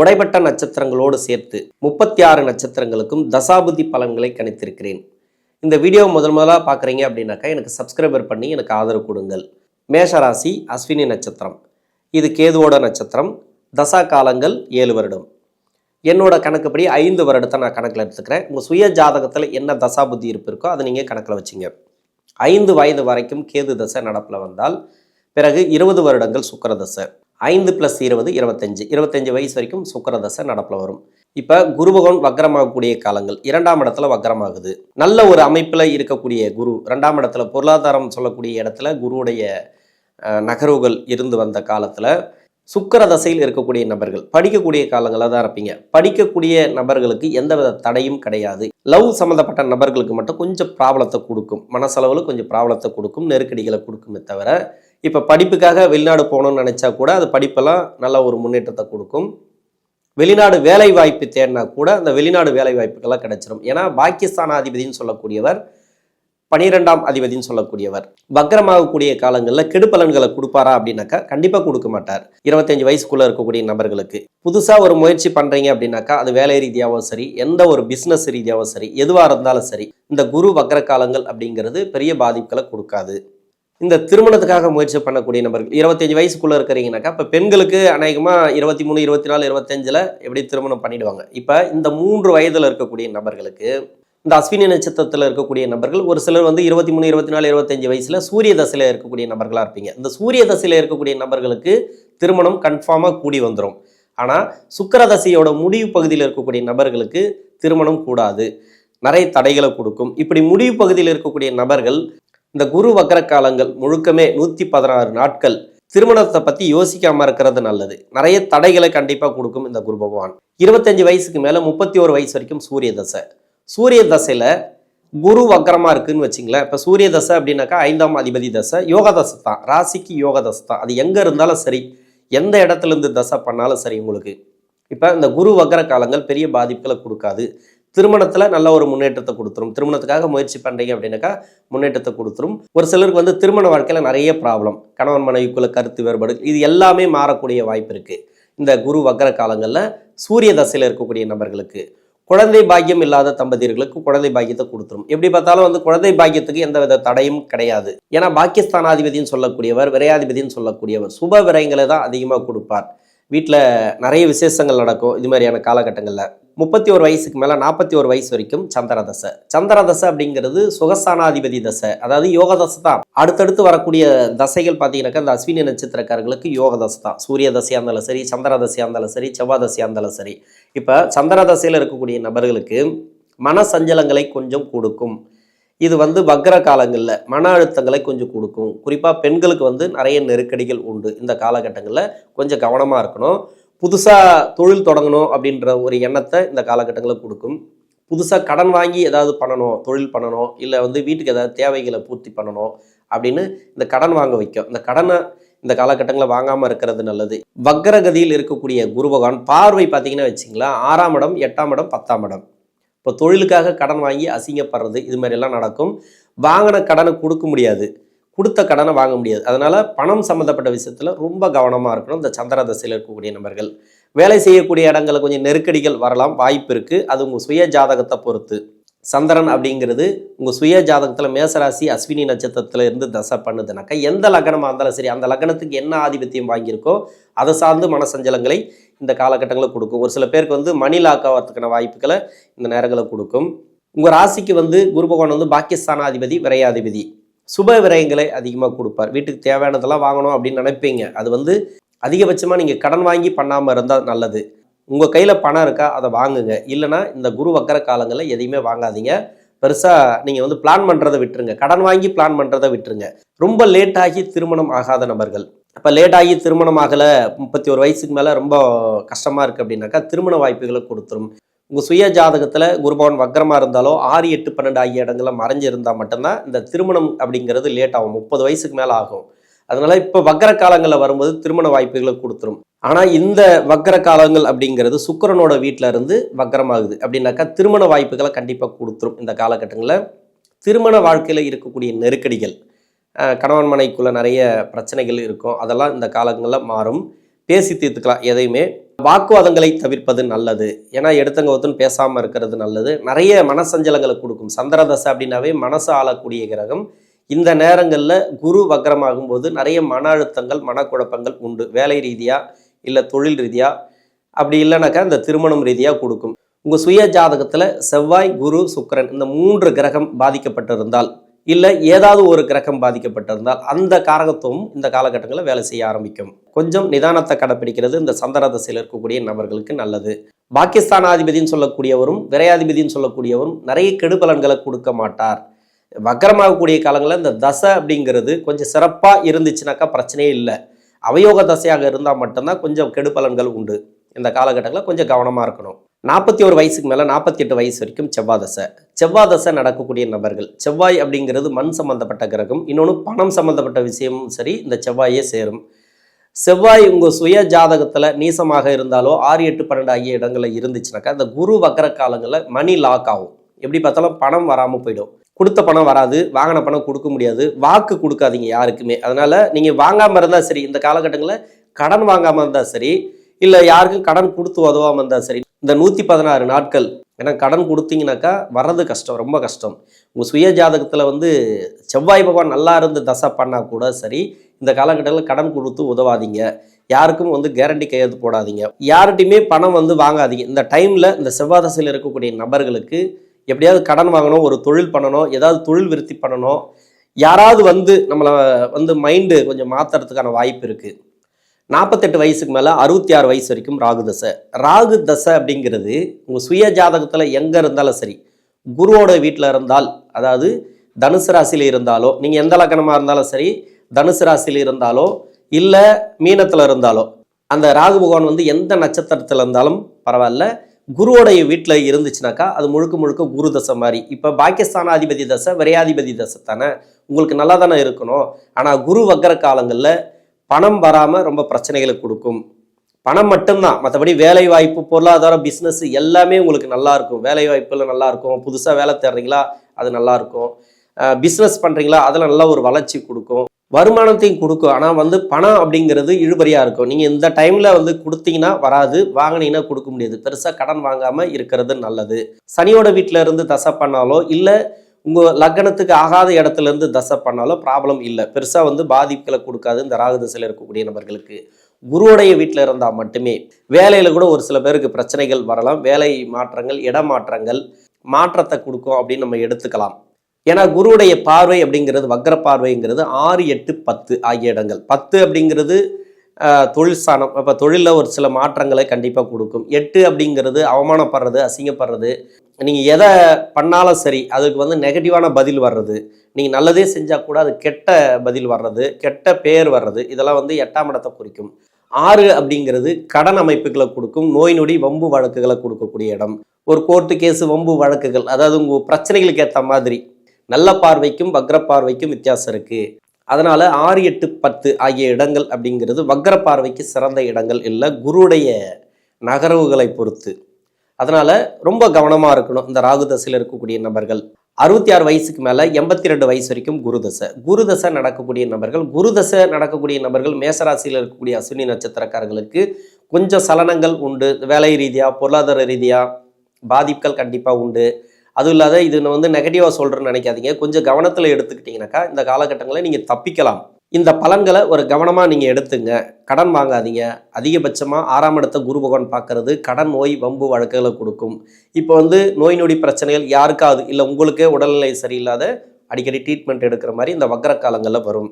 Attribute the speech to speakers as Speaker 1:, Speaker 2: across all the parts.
Speaker 1: உடைப்பட்ட நட்சத்திரங்களோடு சேர்த்து முப்பத்தி ஆறு நட்சத்திரங்களுக்கும் தசாபுதி பலன்களை கணித்திருக்கிறேன். இந்த வீடியோ முதல் முதலாக பார்க்குறீங்க அப்படின்னாக்கா எனக்கு சப்ஸ்கிரைபர் பண்ணி எனக்கு ஆதரவு கொடுங்கள். மேஷராசி அஸ்வினி நட்சத்திரம். இது கேதுவோட நட்சத்திரம். தசா காலங்கள் ஏழு வருடம். என்னோட கணக்குப்படி ஐந்து வருடத்தை நான் கணக்கில் எடுத்துக்கிறேன். உங்கள் சுய ஜாதகத்தில் என்ன தசா புத்தி இருப்பிருக்கோ அதை நீங்கள் கணக்கில் வச்சுங்க. ஐந்து வயது வரைக்கும் கேது தசை நடப்பில் வந்தால் பிறகு இருபது வருடங்கள் சுக்கர தசை. ஐந்து ப்ளஸ் இருபது இருபத்தஞ்சு. இருபத்தஞ்சு வயசு வரைக்கும் சுக்கர தசை நடப்பில் வரும். இப்போ குரு பகவான் காலங்கள். இரண்டாம் இடத்துல வக்கரமாகுது நல்ல ஒரு அமைப்பில் இருக்கக்கூடிய குரு ரெண்டாம் இடத்துல பொருளாதாரம் சொல்லக்கூடிய இடத்துல குருவுடைய நகர்வுகள் இருந்து வந்த காலத்தில் சுக்கர தசையில் இருக்கக்கூடிய நபர்கள். படிக்கக்கூடிய காலங்களாக தான் இருப்பீங்க. படிக்கக்கூடிய நபர்களுக்கு எந்தவித தடையும் கிடையாது. லவ் சம்மந்தப்பட்ட நபர்களுக்கு மட்டும் கொஞ்சம் ப்ராப்ளத்தை கொடுக்கும். மனசளவில் கொஞ்சம் ப்ராப்ளத்தை கொடுக்கும். நெருக்கடிகளை கொடுக்குமே தவிர இப்போ படிப்புக்காக வெளிநாடு போகணும்னு நினச்சா கூட அது படிப்பெல்லாம் நல்ல ஒரு முன்னேற்றத்தை கொடுக்கும். வெளிநாடு வேலை வாய்ப்பு தேடினா கூட அந்த வெளிநாடு வேலை வாய்ப்புகள்லாம் கிடைச்சிடும் ஏன்னா பாகிஸ்தானாதிபதினு சொல்லக்கூடியவர் பனிரெண்டாம் அதிபதினு சொல்லக்கூடியவர். வக்ரமாகக்கூடிய காலங்களில் கெடுபலன்களை கொடுப்பாரா அப்படின்னாக்கா கண்டிப்பாக கொடுக்க மாட்டார். இருபத்தஞ்சு வயசுக்குள்ளே இருக்கக்கூடிய நபர்களுக்கு. புதுசாக ஒரு முயற்சி பண்ணுறீங்க அப்படின்னாக்கா அது வேலை ரீதியாகவும் சரி எந்த ஒரு பிஸ்னஸ் ரீதியாகவும் சரி எதுவாக இருந்தாலும் சரி இந்த குரு வக்ர காலங்கள் அப்படிங்கிறது பெரிய பாதிப்புகளை கொடுக்காது. இந்த திருமணத்துக்காக முயற்சி பண்ணக்கூடிய நபர்கள் இருபத்தஞ்சு வயசுக்குள்ளே இருக்கிறீங்கனாக்கா இப்போ பெண்களுக்கு அநேகமாக இருபத்தி மூணு இருபத்தி நாலு இருபத்தஞ்சில் எப்படி திருமணம் பண்ணிடுவாங்க? இப்போ இந்த மூன்று வயதில் இருக்கக்கூடிய நபர்களுக்கு இந்த அஸ்வினி நட்சத்திரத்தில் இருக்கக்கூடிய நபர்கள் ஒரு சிலர் வந்து இருபத்தி மூணு இருபத்தி நாலு இருபத்தஞ்சு வயசில் சூரிய தசையில் இருக்கக்கூடிய நபர்களாக இருப்பீங்க. இந்த சூரிய தசையில் இருக்கக்கூடிய நபர்களுக்கு திருமணம் கன்ஃபார்மாக கூடி வந்துடும் ஆனால் சுக்கரதசையோட முடிவு பகுதியில் இருக்கக்கூடிய நபர்களுக்கு திருமணம் கூடாது. நிறைய தடைகளை கொடுக்கும். இப்படி முடிவு பகுதியில் இருக்கக்கூடிய நபர்கள் இந்த குரு வக்கர காலங்கள் முழுக்கமே நூற்றி பதினாறு நாட்கள் திருமணத்தை பற்றி யோசிக்காமல் இருக்கிறது நல்லது. நிறைய தடைகளை கண்டிப்பாக கொடுக்கும் இந்த குரு பகவான். இருபத்தஞ்சு வயசுக்கு மேலே முப்பத்தி ஒரு வயசு வரைக்கும் சூரிய தசை. சூரிய தசையில் குரு வக்கரமாக இருக்குன்னு வச்சிங்களேன். இப்போ சூரிய தசை அப்படின்னாக்கா ஐந்தாம் அதிபதி தசை யோக தசை தான். ராசிக்கு யோக தசை தான். அது எங்கே இருந்தாலும் சரி எந்த இடத்துல இருந்து தசை பண்ணாலும் சரி உங்களுக்கு. இப்போ இந்த குரு வக்கர காலங்கள் பெரிய பாதிப்புகளை கொடுக்காது. திருமணத்தில் நல்ல ஒரு முன்னேற்றத்தை கொடுத்துரும். திருமணத்துக்காக முயற்சி பண்ணுறீங்க அப்படின்னாக்கா முன்னேற்றத்தை கொடுத்துரும். ஒரு சிலருக்கு வந்து திருமண வாழ்க்கையில் நிறைய ப்ராப்ளம் கணவன் மனைவிக்குள்ள கருத்து வேறுபாடு இது எல்லாமே மாறக்கூடிய வாய்ப்பு இருக்குது இந்த குரு வக்கர காலங்களில் சூரிய தசையில் இருக்கக்கூடிய நபர்களுக்கு குழந்தை பாக்கியம் இல்லாத தம்பதியர்களுக்கு குழந்தை பாக்கியத்தை கொடுத்துரும். எப்படி பார்த்தாலும் வந்து குழந்தை பாக்கியத்துக்கு எந்த வித தடையும் கிடையாது. ஏன்னா பாக்கியஸ்தானாதிபதினு சொல்லக்கூடியவர் விரையாதிபதினு சொல்லக்கூடியவர் சுப விரயங்களை தான் அதிகமாக கொடுப்பார். வீட்டில் நிறைய விசேஷங்கள் நடக்கும். இது மாதிரியான காலகட்டங்களில். முப்பத்தி ஒரு வயசுக்கு மேலே நாற்பத்தி ஒரு வயசு வரைக்கும் சந்திர தசை சந்திர தசை அப்படிங்கிறது சுகஸ்தானாதிபதி தசை அதாவது யோக தசை தான். அடுத்தடுத்து வரக்கூடிய தசைகள் பார்த்தீங்கன்னாக்கா இந்த அஸ்வினி நட்சத்திரக்காரர்களுக்கு யோக தசை தான். சூரிய தசையாக இருந்தாலும் சரி சந்திர தசையாக இருந்தாலும் சரி செவ்வாய் தசையாக இருந்தாலும் சரி. இப்போ சந்திர தசையில் இருக்கக்கூடிய நபர்களுக்கு மன சஞ்சலங்களை கொஞ்சம் கொடுக்கும். இது வந்து வக்ர காலங்களில் மன அழுத்தங்களை கொஞ்சம் கொடுக்கும். குறிப்பாக பெண்களுக்கு வந்து நிறைய நெருக்கடிகள் உண்டு. இந்த காலகட்டங்களில் கொஞ்சம் கவனமாக இருக்கணும். புதுசாக தொழில் தொடங்கணும் அப்படின்ற ஒரு எண்ணத்தை இந்த காலகட்டங்களில் கொடுக்கும். புதுசாக கடன் வாங்கி ஏதாவது பண்ணணும் தொழில் பண்ணணும் இல்லை வந்து வீட்டுக்கு ஏதாவது தேவைகளை பூர்த்தி பண்ணணும் அப்படின்னு இந்த கடன் வாங்க வைக்கும். இந்த கடனை இந்த காலகட்டங்களில் வாங்காமல் இருக்கிறது நல்லது. வக்கரகதியில் இருக்கக்கூடிய குரு பகவான் பார்வை பார்த்தீங்கன்னா வச்சிங்களேன் ஆறாம் இடம் எட்டாம் இடம் பத்தாம் இடம். இப்போ தொழிலுக்காக கடன் வாங்கி அசிங்கப்படுறது இது மாதிரிலாம் நடக்கும். வாங்கின கடனை கொடுக்க முடியாது. கொடுத்த கடனை வாங்க முடியாது. அதனால பணம் சம்மந்தப்பட்ட விஷயத்தில் ரொம்ப கவனமாக இருக்கணும். இந்த சந்திர தசையில் இருக்கக்கூடிய நபர்கள். வேலை செய்யக்கூடிய இடங்களில் கொஞ்சம் நெருக்கடிகள் வரலாம். வாய்ப்பு இருக்குது அது உங்கள் சுய ஜாதகத்தை பொறுத்து. சந்திரன் அப்படிங்கிறது உங்கள் சுய ஜாதகத்தில் மேசராசி அஸ்வினி நட்சத்திரத்தில் இருந்து தசை பண்ணுதுனாக்கா எந்த லக்னமாக இருந்தாலும் சரி அந்த லக்னத்துக்கு என்ன ஆதிபத்தியம் வாங்கியிருக்கோ அதை சார்ந்து மனசஞ்சலங்களை இந்த காலகட்டங்களில் கொடுக்கும். ஒரு சில பேருக்கு வந்து மணி லாக் வாய்ப்புகளை இந்த நேரங்களை கொடுக்கும். உங்கள் ராசிக்கு வந்து குரு பகவான் வந்து பாகிஸ்தானாதிபதி விரையாதிபதி. சுப விரயங்களை அதிகமாக கொடுப்பார். வீட்டுக்கு தேவையானதெல்லாம் வாங்கணும் அப்படின்னு நினைப்பீங்க. அது வந்து அதிகபட்சமாக நீங்கள் கடன் வாங்கி பண்ணாமல் இருந்தால் நல்லது. உங்கள் கையில் பணம் இருக்கா அதை வாங்குங்க. இல்லைனா இந்த குரு வக்கர காலங்களில் எதையுமே வாங்காதீங்க. பெருசாக நீங்கள் வந்து பிளான் பண்ணுறதை விட்டுருங்க. கடன் வாங்கி பிளான் பண்ணுறதை விட்டுருங்க. ரொம்ப லேட் ஆகி திருமணம் ஆகாத நபர்கள். அப்போ லேட் ஆகி திருமணம் ஆகலை முப்பத்தி ஒரு வயசுக்கு மேலே ரொம்ப கஷ்டமாக இருக்குது அப்படின்னாக்கா திருமண வாய்ப்புகளை கொடுத்துரும். உங்கள் சுய ஜாதகத்தில் குருபவன் வக்கரமாக இருந்தாலோ ஆறு எட்டு பன்னெண்டு ஆகிய இடங்கள்ல மறைஞ்சிருந்தால் மட்டும்தான் இந்த திருமணம் அப்படிங்கிறது லேட் ஆகும். முப்பது வயசுக்கு மேலே ஆகும். அதனால இப்போ வக்கர காலங்களில் வரும்போது திருமண வாய்ப்புகளை கொடுத்துரும். ஆனால் இந்த வக்கர காலங்கள் அப்படிங்கிறது சுக்கிரனோட வீட்டில் இருந்து வக்கரமாகுது. அப்படின்னாக்கா திருமண வாய்ப்புகளை கண்டிப்பாக கொடுத்துரும் இந்த காலகட்டங்களில். திருமண வாழ்க்கையில் இருக்கக்கூடிய நெருக்கடிகள் கணவன் மனைக்குள்ளே நிறைய பிரச்சனைகள் இருக்கும். அதெல்லாம் இந்த காலங்களில் மாறும். பேசி தீர்த்துக்கலாம் எதையுமே. வாக்குவாதங்களை தவிர்ப்பது நல்லது. ஏன்னா எடுத்தங்க ஒருத்தன் பேசாமல் இருக்கிறது நல்லது. நிறைய மனசஞ்சலங்களை கொடுக்கும். சந்திரதசை அப்படின்னாவே மனசு ஆளக்கூடிய கிரகம். இந்த நேரங்களில் குரு வக்ரமாகும் போது நிறைய மன அழுத்தங்கள் மனக்குழப்பங்கள் உண்டு. வேலை ரீதியாக இல்லை தொழில் ரீதியாக அப்படி இல்லைனாக்கா இந்த திருமணம் ரீதியாக கொடுக்கும். உங்கள் சுய ஜாதகத்தில் செவ்வாய் குரு சுக்கரன் இந்த மூன்று கிரகம் பாதிக்கப்பட்டிருந்தால் இல்லை ஏதாவது ஒரு கிரகம் பாதிக்கப்பட்டிருந்தால் அந்த காரகத்துவம் இந்த காலகட்டங்களில் வேலை செய்ய ஆரம்பிக்கும். கொஞ்சம் நிதானத்தை கடைப்பிடிக்கிறது இந்த சந்திர தசையில் இருக்கக்கூடிய நபர்களுக்கு நல்லது. பாகிஸ்தான் அதிபதினு சொல்லக்கூடியவரும் விரையாதிபதினு சொல்லக்கூடியவரும் நிறைய கெடுபலன்களை கொடுக்க மாட்டார். வக்கரமாகக்கூடிய காலங்களில் இந்த தசை அப்படிங்கிறது கொஞ்சம் சிறப்பாக இருந்துச்சுனாக்கா பிரச்சனையே இல்லை. அவயோக தசையாக இருந்தால் மட்டும்தான் கொஞ்சம் கெடுபலன்கள் உண்டு. இந்த காலகட்டங்களில் கொஞ்சம் கவனமாக இருக்கணும். நாற்பத்தி ஒரு வயசுக்கு மேலே நாற்பத்தி எட்டு வயசு வரைக்கும் செவ்வாதசை. செவ்வாதசை நடக்கக்கூடிய நபர்கள் செவ்வாய் அப்படிங்கிறது மண் சம்மந்தப்பட்ட கிரகம் இன்னொன்று பணம் சம்மந்தப்பட்ட விஷயமும் சரி இந்த செவ்வாயே சேரும். செவ்வாய் உங்கள் சுய ஜாதகத்தில் நீசமாக இருந்தாலோ ஆறு எட்டு பன்னெண்டு ஆகிய இடங்களில் இருந்துச்சுனாக்கா இந்த குரு வக்கர காலங்களில் மணி லாக் ஆகும். எப்படி பார்த்தாலும் பணம் வராமல் போயிடும். கொடுத்த பணம் வராது வாங்கின பணம் கொடுக்க முடியாது வாக்கு கொடுக்காதீங்க யாருக்குமே. அதனால் நீங்கள் வாங்காமல் இருந்தால் சரி இந்த காலகட்டங்களில் கடன் வாங்காமல் இருந்தால் சரி இல்லை யாருக்கும் கடன் கொடுத்து உதவாமல் இருந்தால் சரி இந்த நூற்றி பதினாறு நாட்கள் ஏன்னா கடன் கொடுத்தீங்கனாக்கா வர்றது கஷ்டம் ரொம்ப கஷ்டம். உங்கள் சுய ஜாதகத்தில் வந்து செவ்வாய் பகவான் நல்லா இருந்து தசை பண்ணால் கூட சரி இந்த காலகட்டத்தில் கடன் கொடுத்து உதவாதீங்க. யாருக்கும் வந்து கேரண்டி கையெழுத்து போடாதீங்க. யார்கிட்டையுமே பணம் வந்து வாங்காதீங்க. இந்த டைமில் இந்த செவ்வாய் தசையில் இருக்கக்கூடிய நபர்களுக்கு எப்படியாவது கடன் வாங்கணும் ஒரு தொழில் பண்ணணும் ஏதாவது தொழில் விருத்தி பண்ணணும். யாராவது வந்து நம்மளை வந்து மைண்டு கொஞ்சம் மாற்றுறதுக்கான வாய்ப்பு இருக்குது நாற்பத்தெட்டு வயசுக்கு மேலே அறுபத்தி ஆறு வயசு வரைக்கும் ராகு தசை ராகு தசை அப்படிங்கிறது உங்கள் சுய ஜாதகத்தில் எங்கே இருந்தாலும் சரி குருவோட வீட்டில் இருந்தால் அதாவது தனுசு ராசியில் இருந்தாலோ நீங்கள் எந்த லக்கணமாக இருந்தாலும் சரி தனுசு ராசியில் இருந்தாலோ இல்லை மீனத்தில் இருந்தாலோ அந்த ராகு பகவான் வந்து எந்த நட்சத்திரத்தில் இருந்தாலும் பரவாயில்ல குருவோடைய வீட்டில் இருந்துச்சுனாக்கா அது முழுக்க முழுக்க குரு தசை மாதிரி. இப்போ பாகிஸ்தானாதிபதி தசை விரையாதிபதி தசை தானே. உங்களுக்கு நல்லா தானே இருக்கணும். ஆனால் குரு வக்கர காலங்களில் பணம் வராமல் ரொம்ப பிரச்சனைகளை கொடுக்கும். பணம் மட்டும்தான். மற்றபடி வேலை வாய்ப்பு பொருளாதாரம் பிஸ்னஸ் எல்லாமே உங்களுக்கு நல்லா இருக்கும் வேலை வாய்ப்பில் நல்லா இருக்கும் புதுசாக வேலை தேடுறீங்களா? அது நல்லா இருக்கும் பிஸ்னஸ் பண்ணுறீங்களா அதில் நல்ல ஒரு வளர்ச்சி கொடுக்கும். வருமானத்தையும் கொடுக்கும். ஆனால் வந்து பணம் அப்படிங்கிறது இழுபறியாக இருக்கும். நீங்கள் இந்த டைமில் வந்து கொடுத்தீங்கன்னா வராது. வாங்கினீங்கன்னா கொடுக்க முடியாது. பெருசாக கடன் வாங்காமல் இருக்கிறது நல்லது. சனியோட வீட்டில் இருந்து தசை பண்ணாலோ இல்லை உங்கள் லக்னத்துக்கு ஆகாத இடத்துல இருந்து தசை பண்ணாலும் ப்ராப்ளம் இல்லை. பெருசாக வந்து பாதிப்புகளை கொடுக்காது. இந்த ராகு தசையில் இருக்கக்கூடிய நபர்களுக்கு குருவுடைய வீட்டில் இருந்தால் மட்டுமே வேலையில் கூட ஒரு சில பேருக்கு பிரச்சனைகள் வரலாம். வேலை மாற்றங்கள் இடமாற்றங்கள் மாற்றத்தை கொடுக்கும் அப்படின்னு நம்ம எடுத்துக்கலாம். ஏன்னா குருவுடைய பார்வை அப்படிங்கிறது வக்ர பார்வைங்கிறது ஆறு எட்டு பத்து ஆகிய இடங்கள். பத்து அப்படிங்கிறது தொழில் ஸ்தானம் இப்போ தொழிலில் ஒரு சில மாற்றங்களை கண்டிப்பாக கொடுக்கும். எட்டு அப்படிங்கிறது அவமானப்படுறது அசிங்கப்படுறது நீங்கள் எதை பண்ணாலும் சரி அதுக்கு வந்து நெகட்டிவான பதில் வர்றது நீங்கள் நல்லதே செஞ்சால் கூட அது கெட்ட பதில் வர்றது கெட்ட பேர் வர்றது இதெல்லாம் வந்து எட்டாம் இடத்தை குறிக்கும். ஆறு அப்படிங்கிறது கடன் அமைப்புகளை கொடுக்கும் நோய் நொடி வம்பு வழக்குகளை கொடுக்கக்கூடிய இடம். ஒரு கோர்ட்டு கேஸு வம்பு வழக்குகள் அதாவது உங்கள் பிரச்சனைகளுக்கு ஏற்ற மாதிரி நல்ல பார்வைக்கும் வக்ர பார்வைக்கும் வித்தியாசம் இருக்குது அதனால் ஆறு எட்டு பத்து ஆகிய இடங்கள் அப்படிங்கிறது வக்ர பார்வைக்கு சிறந்த இடங்கள் இல்லை குருடைய நகர்வுகளை பொறுத்து. அதனால் ரொம்ப கவனமாக இருக்கணும் இந்த ராகு தசையில் இருக்கக்கூடிய நபர்கள். அறுபத்தி ஆறு வயசுக்கு மேலே எண்பத்தி ரெண்டு வயசு வரைக்கும் குருதசை குருதசை நடக்கக்கூடிய நபர்கள் குருதசை நடக்கக்கூடிய நபர்கள் மேசராசியில் இருக்கக்கூடிய அஸ்வினி நட்சத்திரக்காரர்களுக்கு கொஞ்சம் சலனங்கள் உண்டு. வேலை ரீதியாக பொருளாதார ரீதியாக பாதிப்புகள் கண்டிப்பாக உண்டு. அதுவும் இல்லாத இது நான் வந்து நெகட்டிவாக சொல்கிறேன்னு நினைக்காதீங்க. கொஞ்சம் கவனத்தில் எடுத்துக்கிட்டிங்கனாக்கா இந்த காலகட்டங்களில் நீங்கள் தப்பிக்கலாம். இந்த பலன்களை ஒரு கவனமாக நீங்கள் எடுத்துங்க. கடன் வாங்காதீங்க. அதிகபட்சமாக ஆறாம் இடத்த குரு பகவான் பார்க்கறது கடன் நோய் வம்பு வழக்குகளை கொடுக்கும். இப்போ வந்து நோய் நொடி பிரச்சனைகள் யாருக்காவது இல்லை உங்களுக்கே உடல்நிலை சரியில்லாத அடிக்கடி ட்ரீட்மெண்ட் எடுக்கிற மாதிரி இந்த வக்கர காலங்களில் வரும்.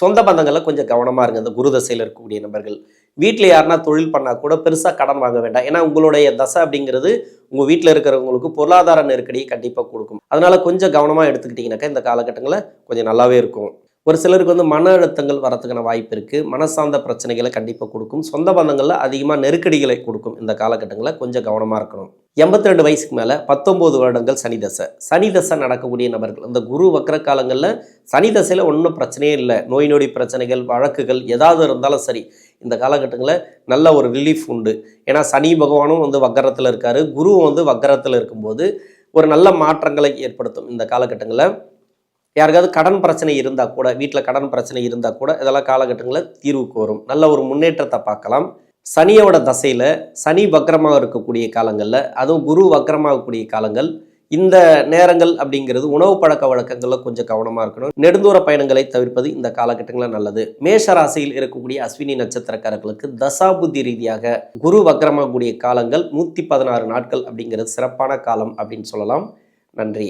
Speaker 1: சொந்த பந்தங்களில் கொஞ்சம் கவனமாக இருங்க. இந்த குரு தசையில் இருக்கக்கூடிய நபர்கள். வீட்டில் யாருன்னா தொழில் பண்ணால் கூட பெருசாக கடன் வாங்க வேண்டாம். ஏன்னா உங்களுடைய தசை அப்படிங்கிறது உங்கள் வீட்டில் இருக்கிறவங்களுக்கு பொருளாதார நெருக்கடியை கண்டிப்பாக கொடுக்கும். அதனால் கொஞ்சம் கவனமாக எடுத்துக்கிட்டிங்கனாக்கா இந்த காலகட்டங்களில் கொஞ்சம் நல்லாவே இருக்கும். ஒரு சிலருக்கு வந்து மன அழுத்தங்கள் வரத்துக்கான வாய்ப்பு இருக்குது மனசார்ந்த பிரச்சனைகளை கண்டிப்பாக கொடுக்கும். சொந்த பந்தங்களில் அதிகமாக நெருக்கடிகளை கொடுக்கும் இந்த காலகட்டங்களில் கொஞ்சம் கவனமாக இருக்கணும். எண்பத்தி ரெண்டு வயசுக்கு மேலே பத்தொம்போது வருடங்கள் சனி தசை. சனி தசை நடக்கக்கூடிய நபர்கள் இந்த குரு வக்கர காலங்களில் சனி தசையில் ஒன்றும் பிரச்சனையே இல்லை. நோய் நொடி பிரச்சனைகள் வழக்குகள் ஏதாவது இருந்தாலும் சரி இந்த காலகட்டங்களில் நல்ல ஒரு ரிலீஃப் உண்டு. ஏன்னா சனி பகவானும் வந்து வக்கரத்தில் இருக்கார். குருவும் வந்து வக்கரத்தில் இருக்கும்போது ஒரு நல்ல மாற்றங்களை ஏற்படுத்தும் இந்த காலகட்டங்களில். யாருக்காவது கடன் பிரச்சனை இருந்தால் கூட வீட்டில் கடன் பிரச்சனை இருந்தால் கூட இதெல்லாம் காலகட்டங்களில் தீர்வுக்கு வரும். நல்ல ஒரு முன்னேற்றத்தை பார்க்கலாம். சனியோட தசையில் சனி வக்கரமாக இருக்கக்கூடிய காலங்களில் அதுவும் குரு வக்கரமாகக்கூடிய காலங்கள் இந்த நேரங்கள் அப்படிங்கிறது உணவு பழக்க வழக்கங்களில் கொஞ்சம் கவனமாக இருக்கணும். நெடுந்தூர பயணங்களை தவிர்ப்பது இந்த காலகட்டங்களில் நல்லது. மேஷ ராசியில் இருக்கக்கூடிய அஸ்வினி நட்சத்திரக்காரர்களுக்கு தசாபுத்தி ரீதியாக குரு வக்கரமாகக்கூடிய காலங்கள் நூற்றி பதினாறு நாட்கள் அப்படிங்கிறது சிறப்பான காலம் அப்படின்னு சொல்லலாம். நன்றி.